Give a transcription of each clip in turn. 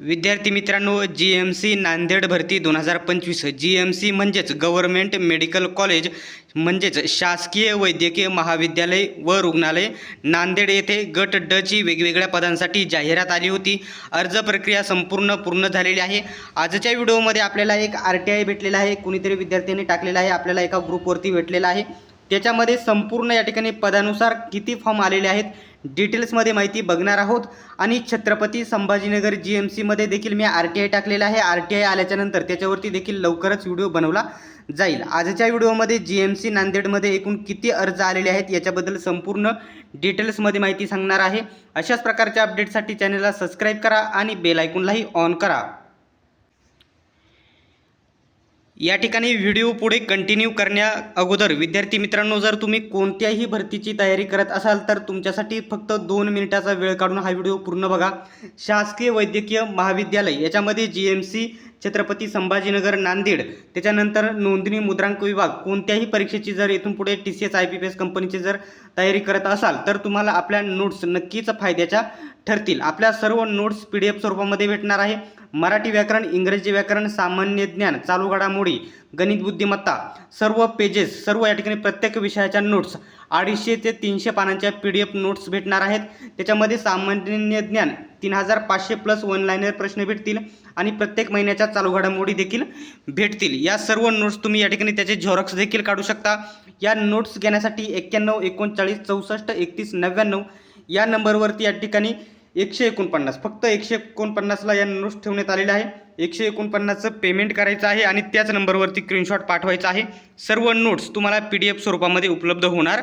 विद्यार्थी मित्रांनो जी M C Nanded भरती दोन हजार पंचवीस. जी एम सी म्हणजेच गव्हर्मेंट मेडिकल कॉलेज म्हणजेच शासकीय वैद्यकीय महाविद्यालय व रुग्णालय. नांदेड येथे गट ड ची वेगवेगळ्या पदांसाठी जाहिरात आली होती. अर्ज प्रक्रिया संपूर्ण पूर्ण झालेली आहे. आजच्या व्हिडिओमध्ये आपल्याला एक आर टी आय भेटलेला आहे. कुणीतरी विद्यार्थ्यांनी टाकलेला आहे. आपल्याला एका ग्रुपवरती भेटलेला आहे. त्याच्यामध्ये संपूर्ण या ठिकाणी पदानुसार किती फॉर्म आलेले आहेत डिटेल्समध्ये माहिती बघणार आहोत. आणि छत्रपती संभाजीनगर जी एम सीमध्ये देखील मी आर टी आय टाकलेला आहे. आर टी आय आल्याच्यानंतर त्याच्यावरती देखील लवकरच व्हिडिओ बनवला जाईल. आजच्या व्हिडिओमध्ये जी एम सी नांदेडमध्ये एकूण किती अर्ज आलेले आहेत याच्याबद्दल संपूर्ण डिटेल्समध्ये माहिती सांगणार आहे. अशाच प्रकारच्या अपडेटसाठी चॅनलला सबस्क्राईब करा आणि बेल आयकूनलाही ऑन करा. या ठिकाणी व्हिडिओ पुढे कंटिन्यू करण्या अगोदर विद्यार्थी मित्रांनो जर तुम्ही कोणत्याही भरतीची तयारी करत असाल तर तुमच्यासाठी फक्त दोन मिनिटाचा वेळ काढून हा व्हिडिओ पूर्ण बघा. शासकीय वैद्यकीय महाविद्यालय याच्यामध्ये G M C Chhatrapati Sambhajinagar Nanded त्याच्यानंतर नोंदणी मुद्रांक विभाग. कोणत्याही परीक्षेची जर इथून पुढे T C S I P P S कंपनीची जर तयारी करत असाल तर तुम्हाला आपल्या नोट्स नक्कीच फायद्याच्या ठरतील. आपल्या सर्व नोट्स पी डी एफ स्वरूपामध्ये भेटणार आहे. मराठी व्याकरण इंग्रजी व्याकरण सामान्य ज्ञान चालू घडामोडी गणित बुद्धिमत्ता सर्व पेजेस सर्व या ठिकाणी प्रत्येक विषयाच्या नोट्स अडीचशे ते तीनशे पानांच्या पी डी एफ नोट्स भेटणार आहेत. त्याच्यामध्ये सामान्य ज्ञान तीन हजार पाचशे प्लस वन लाईनर प्रश्न भेटतील आणि प्रत्येक महिन्याच्या चालू घडामोडी देखील भेटतील. या सर्व नोट्स तुम्ही या ठिकाणी त्याचे झेरॉक्स देखील काढू शकता. या नोट्स घेण्यासाठी एक्क्याण्णव एकोणचाळीस चौसष्ट एकतीस नव्याण्णव या नंबरवरती या ठिकाणी एकशे एकोणपन्नास फक्त एकशे एकोणपन्नासला या नोट्स ठेवण्यात आलेल्या आहे एकशे एकोणपन्नासचं पेमेंट करायचं आहे आणि त्याच नंबरवरती स्क्रीनशॉट पाठवायचा आहे. सर्व नोट्स तुम्हाला पी डी एफ स्वरूपामध्ये उपलब्ध होणार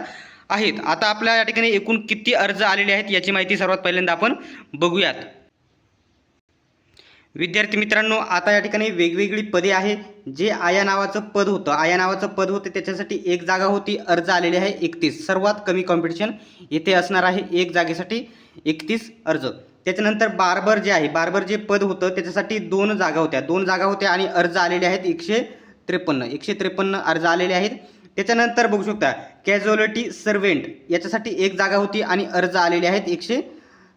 आहेत. आता आपल्या या ठिकाणी एकूण किती अर्ज आलेले आहेत याची माहिती सर्वात पहिल्यांदा आपण बघूयात. विद्यार्थी मित्रांनो आता या ठिकाणी वेगवेगळी पदे आहे जे आया नावाचं पद होतं आया नावाचं पद होतं त्याच्यासाठी एक जागा होती. अर्ज आलेले आहे एकतीस. सर्वात कमी कॉम्पिटिशन येथे असणार आहे एक जागेसाठी एकतीस अर्ज. त्याच्यानंतर बार्बर जे आहे बार्बर जे पद होतं त्याच्यासाठी दोन जागा होत्या. दोन जागा होत्या आणि अर्ज आलेले आहेत एकशे त्रेपन्न. एकशे त्रेपन्न अर्ज आलेले आहेत. त्याच्यानंतर बघू शकता कॅज्युअलिटी सर्वेंट याच्यासाठी एक जागा होती आणि अर्ज आलेले आहेत एकशे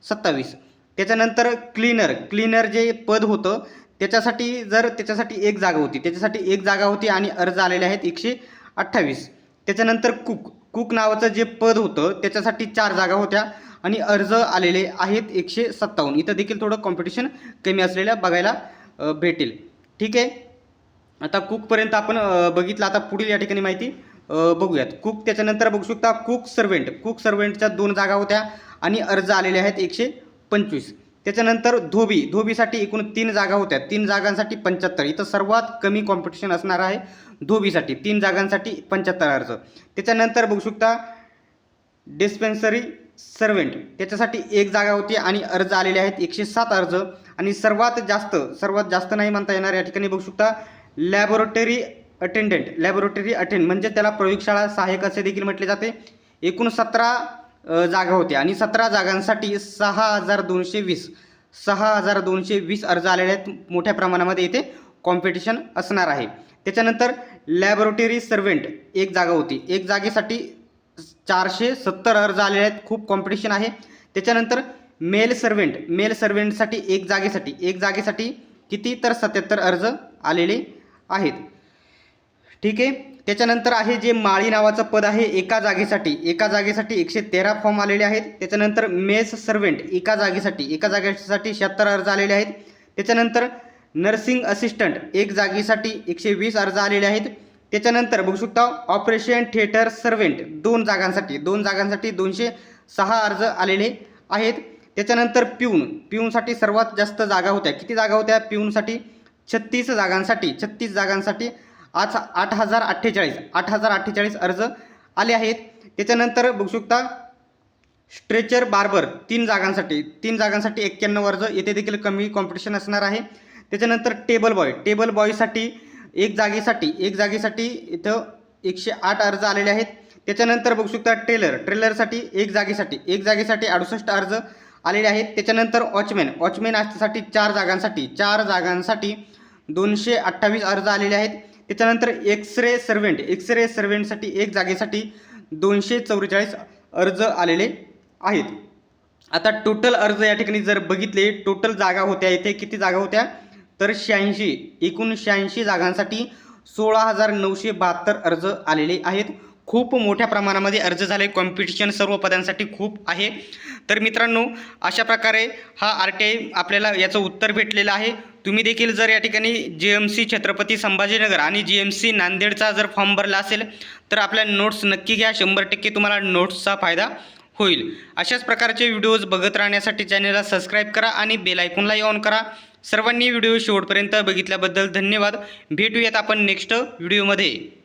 सत्तावीस. त्याच्यानंतर क्लीनर क्लीनर जे पद होतं त्याच्यासाठी जर त्याच्यासाठी एक जागा होती. त्याच्यासाठी एक जागा होती आणि अर्ज आलेले आहेत एकशे अठ्ठावीस. त्याच्यानंतर कुक कुक नावाचं जे पद होतं त्याच्यासाठी चार जागा होत्या. आणि अर्ज आलेले आहेत एकशे सत्तावन्न. इथं देखील थोडं कॉम्पिटिशन कमी असलेल्या बघायला भेटेल. ठीक आहे? आता कुकपर्यंत आपण बघितलं. आता पुढील या ठिकाणी माहिती बघूयात. कुक त्याच्यानंतर बघू शकता कुक सर्वेंट कुक सर्वेंटच्या दोन जागा होत्या आणि अर्ज आलेले आहेत एकशे पंचवीस. त्याच्यानंतर धोबी. धोबीसाठी एकूण तीन जागा होत्या. तीन जागांसाठी पंच्याहत्तर. इथं सर्वात कमी कॉम्पिटिशन असणार आहे धोबीसाठी. तीन जागांसाठी पंच्याहत्तर अर्ज. त्याच्यानंतर बघू शकता डिस्पेन्सरी सर्वेंट. त्याच्यासाठी एक जागा होती आणि अर्ज आलेले आहेत एकशे सात अर्ज. आणि सर्वात जास्त सर्वात जास्त नाही म्हणता येणार या ठिकाणी बघू शकता लॅबोरेटरी अटेंडंट लॅबोरेटरी अटेंड म्हणजे त्याला प्रयोगशाळा सहाय्यक असे देखील म्हटले जाते. एकूण सतरा जागा होत्या. आणि सतरा जागांसाठी सहा हजार दोनशे वीस सहा हजार दोनशे वीस अर्ज आलेले आहेत. मोठ्या प्रमाणामध्ये इथे कॉम्पिटिशन असणार आहे. त्याच्यानंतर लॅबोरेटरी सर्वेंट एक जागा होती. एक जागेसाठी चारशे सत्तर अर्ज आलेले आहेत. खूप कॉम्पिटिशन आहे. त्याच्यानंतर मेल सर्वेंट मेल सर्वेंटसाठी एक जागेसाठी एक जागेसाठी किती तर सत्याहत्तर अर्ज आलेले आहेत. ठीक आहे? त्याच्यानंतर आहे जे माळी नावाचं पद आहे एका जागेसाठी एका जागेसाठी एकशे तेरा फॉर्म आलेले आहेत. त्याच्यानंतर मेस सर्वेंट एका जागेसाठी एका जागेसाठी शहात्तर अर्ज आलेले आहेत. त्याच्यानंतर नर्सिंग असिस्टंट एक जागेसाठी एकशे वीस अर्ज आलेले आहेत. त्याच्यानंतर बघू शकता ऑपरेशन थिएटर सर्वेंट दोन जागांसाठी दोन जागांसाठी दोनशे सहा अर्ज आलेले आहेत. त्याच्यानंतर पिऊन पिऊनसाठी सर्वात जास्त जागा होत्या. किती जागा होत्या? पिऊनसाठी छत्तीस जागांसाठी छत्तीस जागांसाठी आज आठ हजार अठ्ठेचाळीस आठ हजार अठ्ठेचाळीस अर्ज आले आहेत. त्याच्यानंतर बघू शकता स्ट्रेचर बार्बर तीन जागांसाठी तीन जागांसाठी एक्क्याण्णव अर्ज. येथे देखील कमी कॉम्पिटिशन असणार आहे. त्याच्यानंतर टेबल बॉय टेबल बॉयसाठी एक जागेसाठी एक जागेसाठी इथं एकशे आठ अर्ज आलेले आहेत. त्याच्यानंतर बघू शकता ट्रेलर ट्रेलरसाठी एक जागेसाठी एक जागेसाठी अडुसष्ट अर्ज आलेले आहेत. त्याच्यानंतर वॉचमॅन वॉचमॅन वॉचमॅनसाठी चार जागांसाठी चार जागांसाठी दोनशे अठ्ठावीस अर्ज आलेले आहेत. त्याच्यानंतर x ray servant x ray सर्वेंटसाठी एक जागेसाठी दोनशे चौवेचाळीस अर्ज आलेले आहेत. आता टोटल अर्ज या ठिकाणी जर बघितले टोटल जागा होत्या इथे. किती जागा होत्या? तर शहाऐंशी एकूण शहाऐंशी जागांसाठी सोळा हजार नऊशे बहात्तर अर्ज आलेले आहेत. खूप मोठ्या प्रमाणामध्ये अर्ज झाले. कॉम्पिटिशन सर्व पदांसाठी खूप आहे. तर मित्रांनो अशा प्रकारे हा आर टी आय आपल्याला याचं उत्तर भेटलेलं आहे. तुम्ही देखील जर या ठिकाणी जे एम सी छत्रपती संभाजीनगर आणि जी एम सी नांदेडचा जर फॉर्म भरला असेल तर आपल्या नोट्स नक्की घ्या. शंभर टक्के तुम्हाला नोट्सचा फायदा होईल. अशाच प्रकारचे व्हिडिओज बघत राहण्यासाठी चॅनलला सबस्क्राईब करा आणि बेल आयकॉनलाही ऑन करा. सर्वांनी व्हिडिओ शेवटपर्यंत बघितल्याबद्दल धन्यवाद. भेटूयात आपण नेक्स्ट व्हिडिओमध्ये